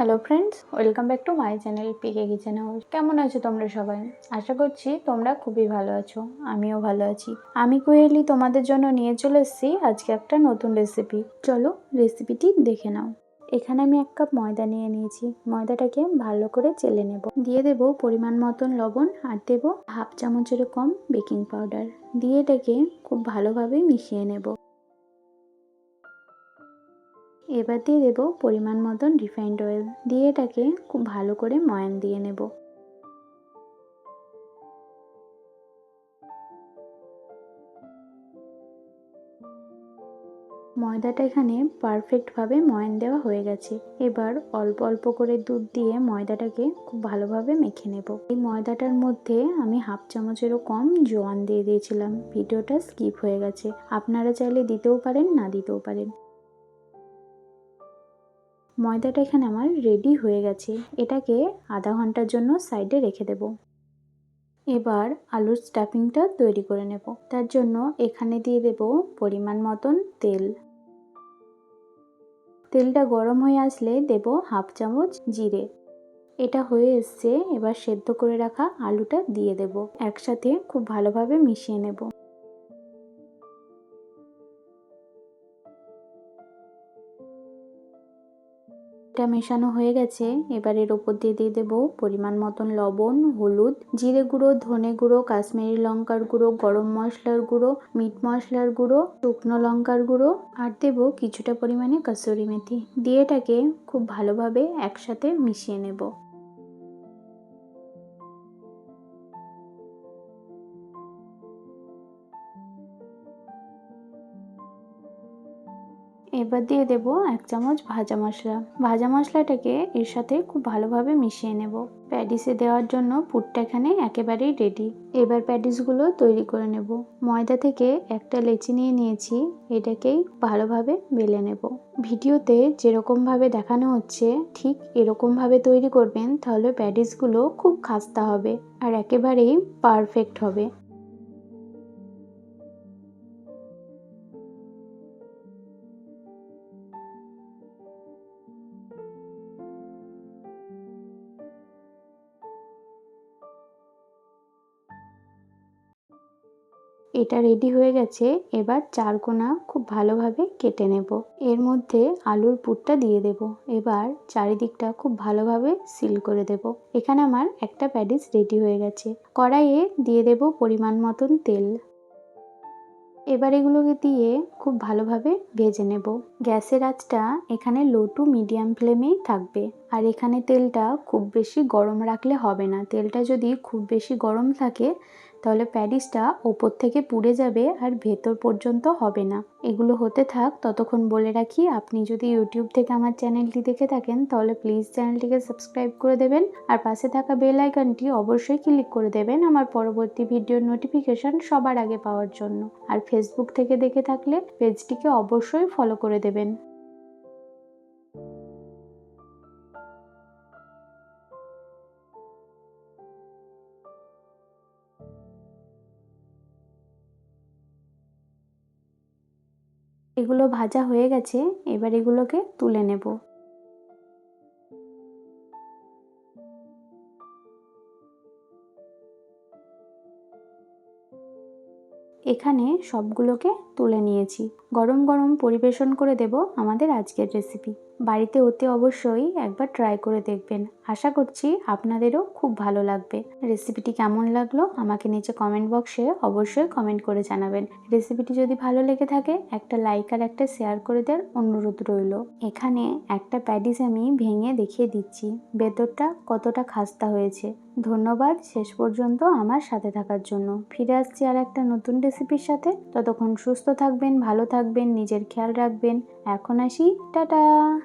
Hello friends welcome back to my channel PK kitchen house কেমন আছো তোমরা সবাই? আশা করছি তোমরা খুবই ভালো আছো। আমিও ভালো আছি। আমি কোয়েলি তোমাদের জন্য নিয়ে চলে এসেছি আজকে একটা নতুন রেসিপি চলো রেসিপিটি দেখে নাও। এখানে আমি এক কাপ ময়দা নিয়ে নিয়েছি। ময়দাটাকে ভালো করে চেলে নেব। দিয়ে দেব পরিমাণ মতন লবণ আর দেব হাফ চামচেরও কম বেকিং পাউডার। দিয়ে এটাকে খুব ভালোভাবে মিশিয়ে নেব। এবার দিয়ে দেবো পরিমাণ মতন রিফাইন্ড অয়েল। দিয়ে এটাকে খুব ভালো করে ময়ান দিয়ে নেব। ময়দাটা এখানে পারফেক্টভাবে ময়ান দেওয়া হয়ে গেছে। এবার অল্প অল্প করে দুধ দিয়ে ময়দাটাকে খুব ভালোভাবে মেখে নেব। এই ময়দাটার মধ্যে আমি হাফ চামচেরও কম জোয়ান দিয়ে দিয়েছিলাম। ভিডিওটা স্কিপ হয়ে গেছে। আপনারা চাইলে দিতেও পারেন, না দিতেও পারেন। ময়দাটা এখানে আমার রেডি হয়ে গেছে। এটাকে আধা ঘণ্টার জন্য সাইডে রেখে দেব। এবার আলুর স্টাফিংটা তৈরি করে নেব। তার জন্য এখানে দিয়ে দেব পরিমাণ মতন তেল। তেলটা গরম হয়ে আসলে দেব হাফ চামচ জিরে। এটা হয়ে এসছে, এবার সেদ্ধ করে রাখা আলুটা দিয়ে দেব। একসাথে খুব ভালোভাবে মিশিয়ে নেব। এটা মেশানো হয়ে গেছে। এবার এর ওপর দিয়ে দিয়ে দেবো পরিমাণ মতন লবণ, হলুদ, জিরে গুঁড়ো, ধনে গুঁড়ো, কাশ্মীরি লঙ্কার গুঁড়ো, গরম মশলার গুঁড়ো, মিট মশলার গুঁড়ো, শুকনো লঙ্কার গুঁড়ো আর দেবো কিছুটা পরিমাণে কাসুরি মেথি। দিয়ে এটাকে খুব ভালোভাবে একসাথে মিশিয়ে নেব। এবার দিয়ে দেব এক চামচ ভাজা মশলা। ভাজা মশলাটাকে এর সাথে খুব ভালোভাবে মিশিয়ে নেব। প্যাডিসে দেওয়ার জন্য পুরটা এখানে একেবারেই রেডি এবার প্যাডিসগুলো তৈরি করে নেব। ময়দা থেকে একটা লেচি নিয়ে নিয়েছি, এটাকেই ভালোভাবে বেলে নেব। ভিডিওতে যেরকমভাবে দেখানো হচ্ছে, ঠিক এরকমভাবে তৈরি করবেন, তাহলে প্যাডিসগুলো খুব খাস্তা হবে আর একেবারেই পারফেক্ট হবে। এটা রেডি হয়ে গেছে, এবার চার কোনা খুব ভালোভাবে কেটে নেব। এর মধ্যে আলুর পুরটা দিয়ে দেব। এবার চারিদিকটা খুব ভালোভাবে সিল করে দেব। এখানে আমার একটা প্যাডিস রেডি হয়ে গেছে। কড়াইয়ে দিয়ে দেব পরিমাণ মতন তেল। এবার এগুলোকে দিয়ে খুব ভালোভাবে ভেজে নেব। গ্যাসের আঁচটা এখানে লো টু মিডিয়াম ফ্লেমেই থাকবে। আর এখানে তেলটা খুব বেশি গরম রাখলে হবে না। তেলটা যদি খুব বেশি গরম থাকে তাহলে প্যাডিসটা ওপর থেকে পুড়ে যাবে আর ভেতর পর্যন্ত হবে না। এগুলো হতে থাক, ততক্ষণ বলে রাখি, আপনি যদি ইউটিউব থেকে আমার চ্যানেলটি দেখে থাকেন, তাহলে প্লিজ চ্যানেলটিকে সাবস্ক্রাইব করে দেবেন আর পাশে থাকা বেল আইকনটি অবশ্যই ক্লিক করে দেবেন আমার পরবর্তী ভিডিওর নোটিফিকেশন সবার আগে পাওয়ার জন্য। আর ফেসবুক থেকে দেখে থাকলে পেজটিকে অবশ্যই ফলো করে দেবেন। এগুলো ভাজা হয়ে গেছে এবার এগুলোকে তুলে নেব। এখানে সবগুলোকে তুলে নিয়েছি। গরম গরম পরিবেশন করে দেব আমাদের আজকের রেসিপি বাড়িতে অতি অবশ্যই একবার ট্রাই করে দেখবেন। আশা করছি আপনাদেরও খুব ভালো লাগবে। রেসিপিটি কেমন লাগল আমাকে নিচে কমেন্ট বক্সে অবশ্যই কমেন্ট করে জানাবেন। রেসিপিটি যদি ভালো লেগে থাকে, একটা লাইক আর একটা শেয়ার করে দেওয়ার অনুরোধ রইল। এখানে একটা প্যাডিস আমি ভেঙে দেখিয়ে দিচ্ছি। ভেতরটা কতটা খাস্তা হয়েছে। ধন্যবাদ শেষ পর্যন্ত আমার সাথে থাকার জন্য। ফিরে আসছি আর একটা নতুন রেসিপির সাথে। ততক্ষণ সুস্থ থাকবেন, ভালো থাকবেন, নিজের খেয়াল রাখবেন। এখন আসি। টাটা!